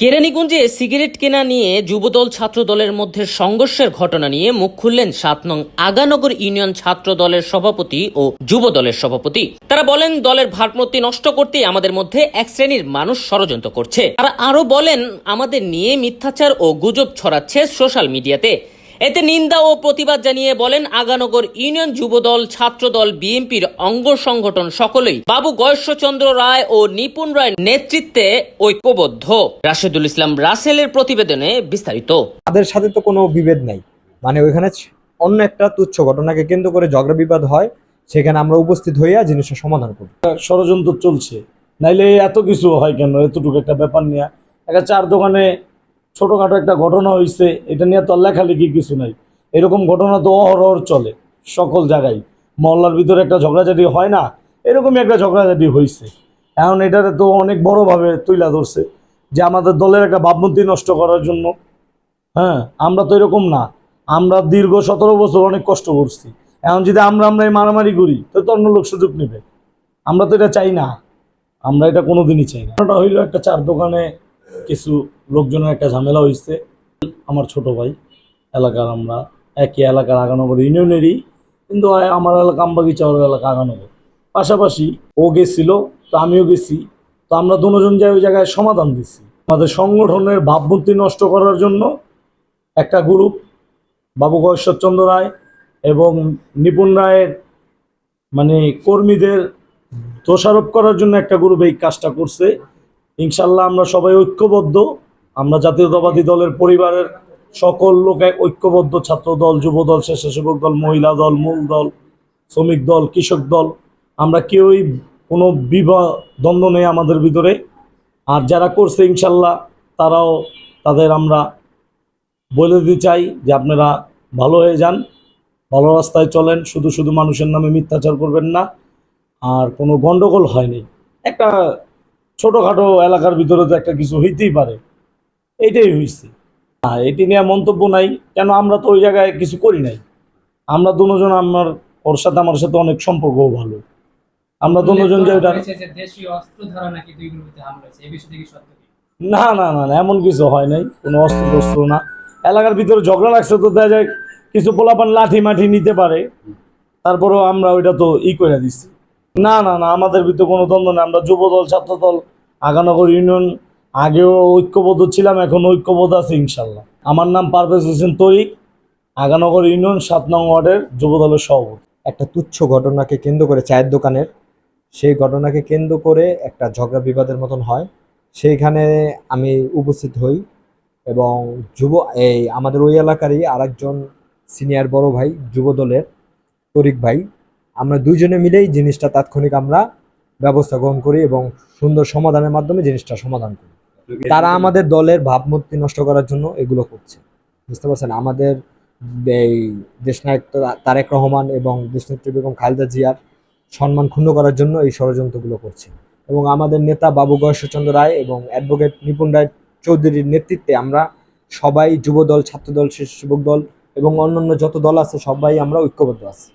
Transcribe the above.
কেরানীগঞ্জে cigarette কেনা নিয়ে যুবদল ছাত্র দলের মধ্যে সংঘর্ষের ঘটনা নিয়ে মুখ খুললেন সাত নং আগানগর ইউনিয়ন ছাত্র দলের সভাপতি ও যুব দলের সভাপতি। তারা বলেন, দলের ভারমূর্তি নষ্ট করতে আমাদের মধ্যে এক শ্রেণির মানুষ ষড়যন্ত্র করছে। তারা আরও বলেন, আমাদের নিয়ে মিথ্যাচার ও গুজব ছড়াচ্ছে সোশ্যাল মিডিয়াতে। এতে নিন্দা ও প্রতিবাদ জানিয়ে বলেন আগানগর ইউনিয়ন যুবদল ছাত্রদল বিএনপির অঙ্গ সংগঠন সকলেই। বাবু গয়েশ্বরচন্দ্র রায় ও নিপুণ রায়ের নেতৃত্বে ঐক্যবদ্ধ। রাশেদুল ইসলাম রাসেলের প্রতিবেদনে বিস্তারিত। তাদের সাথে তো কোনো বিভেদ নাই। মানে ওইখানে অন্য একটা তুচ্ছ ঘটনাকে কেন্দ্র করে ঝগড়া বিবাদ হয় সেখানে আমরা উপস্থিত হইয়া জিনিসটা সমাধান করি। ষড়যন্ত্র চলছে। নাইলে এত কিছু হয় কেন? এতটুকু একটা ব্যাপার নিয়ে। একটা চার দোকানে ছোটোখাটো একটা ঘটনা হয়েছে এটা নিয়ে তো লেখালেখি কিছু নাই। এরকম ঘটনা তো অহরহ চলে সকল জায়গায়। মহল্লার ভিতরে একটা ঝগড়াঝাটি হয় না, এরকমই একটা ঝগড়াঝাটি হয়েছে এখন এটাতে তো অনেক বড়োভাবে তুইলা ধরছে যে আমাদের দলের একটা ভাবমূর্তি নষ্ট করার জন্য। হ্যাঁ আমরা তো এরকম না। আমরা দীর্ঘ সতেরো বছর অনেক কষ্ট করছি। এখন যদি আমরা আমরা এই মারামারি করি, তো তো অন্য লোক সুযোগ নেবে। আমরা তো এটা চাই না। আমরা এটা কোনোদিনই চাই না। হইল একটা চার দোকানে কিছু লোকজনের একটা ঝামেলা হয়েছে আমার ছোট ভাই, এলাকার আমরা একই এলাকার আগানগর ইউনিয়নেরই, কিন্তু আমার এলাকা আমবাগিচা ওর এলাকা আগানগর। পাশাপাশি ও গেছিল, তো আমিও গেছি। তো আমরা দুজন যাই ওই জায়গায় সমাধান দিছি। আমাদের সংগঠনের ভাবমূর্তি নষ্ট করার জন্য একটা গ্রুপ, বাবু গয়েশ্বরচন্দ্র রায় এবং নিপুণ রায়ের মানে কর্মীদের দোষারোপ করার জন্য একটা গ্রুপ এই কাজটা করছে। ইনশাল্লাহ আমরা সবাই ঐক্যবদ্ধ। আমরা জাতীয়তাবাদী দলের পরিবারের সকল লোক ঐক্যবদ্ধ ছাত্র দল, যুব দল, স্বেচ্ছাসেবক দল, মহিলা দল, মূল দল, শ্রমিক দল, কৃষক দল, আমরা কেউই কোনো বিবাহ, দ্বন্দ্ব নেই আমাদের ভিতরে। আর যারা করছে ইনশাল্লাহ, তারাও তাদের আমরা বলে দিতে চাই যে আপনারা ভালো হয়ে যান, ভালো রাস্তায় চলেন, শুধু শুধু মানুষের নামে মিথ্যাচার করবেন না। আর কোনো গন্ডগোল হয়নি। একটা ছোটোখাটো এলাকার ভিতরে তো একটা কিছু হইতেই পারে। এইটাই হয়েছে হ্যাঁ এটি নিয়ে মন্তব্য নাই। কেন আমরা তো ওই জায়গায় কিছু করি নাই? আমরা দুজন আমার ওর সাথে আমার সাথে অনেক সম্পর্কও ভালো। আমরা দুজন যে ওটা দেশীয় অস্ত্র ধারা নাকি দুই গ্রুপে হামলা হয়েছে এই বিষয়টি কি সত্য না না না না, এমন কিছু হয় নাই। কোনো অস্ত্র টস্ত্র না। এলাকার ভিতরে ঝগড়া লাগছে তো দেখা যায় কিছু পোলাপান লাঠি মাঠি নিতে পারে। তারপরেও আমরা ওইটা তো ই করে দিচ্ছি না না না আমাদের ভিতরে কোনো দ্বন্দ্ব নেই। আমরা যুবদল ছাত্রদল আগানগর ইউনিয়ন আগেও ঐক্যবদ্ধ ছিলাম, এখন ঐক্যবদ্ধ আছে ইনশাল্লাহ। আমার নাম পারভেজ হোসেন তরিক, আগানগর ইউনিয়ন সাত নং ওয়ার্ডের যুবদলের সভাপতি। একটা তুচ্ছ ঘটনাকে কেন্দ্র করে চায়ের দোকানের, সেই ঘটনাকে কেন্দ্র করে একটা ঝগড়া বিবাদের মতন হয়। সেইখানে আমি উপস্থিত হই এবং যুব, এই আমাদের ওই এলাকারই আরেকজন সিনিয়র বড় ভাই, যুব দলের তরিক ভাই। আমরা দুইজনে মিলেই জিনিসটা তাৎক্ষণিক আমরা ব্যবস্থা গ্রহণ করি এবং সুন্দর সমাধানের মাধ্যমে জিনিসটা সমাধান করি। তারা আমাদের দলের ভাবমূর্তি নষ্ট করার জন্য এগুলো করছে। বুঝতে পারছেন? আমাদের এই দেশনায়ক তারেক রহমান এবং দেশনেত্রী বেগম খালেদা জিয়ার সম্মান ক্ষুণ্ণ করার জন্য এই ষড়যন্ত্রগুলো করছে। এবং আমাদের নেতা বাবু গয়েশ্বরচন্দ্র রায় এবং অ্যাডভোকেট নিপুণ রায় চৌধুরীর নেতৃত্বে আমরা সবাই যুবদল, ছাত্রদল স্বেচ্ছাসেবক দল এবং অন্যান্য যত দল আছে সবাই আমরা ঐক্যবদ্ধ আছি।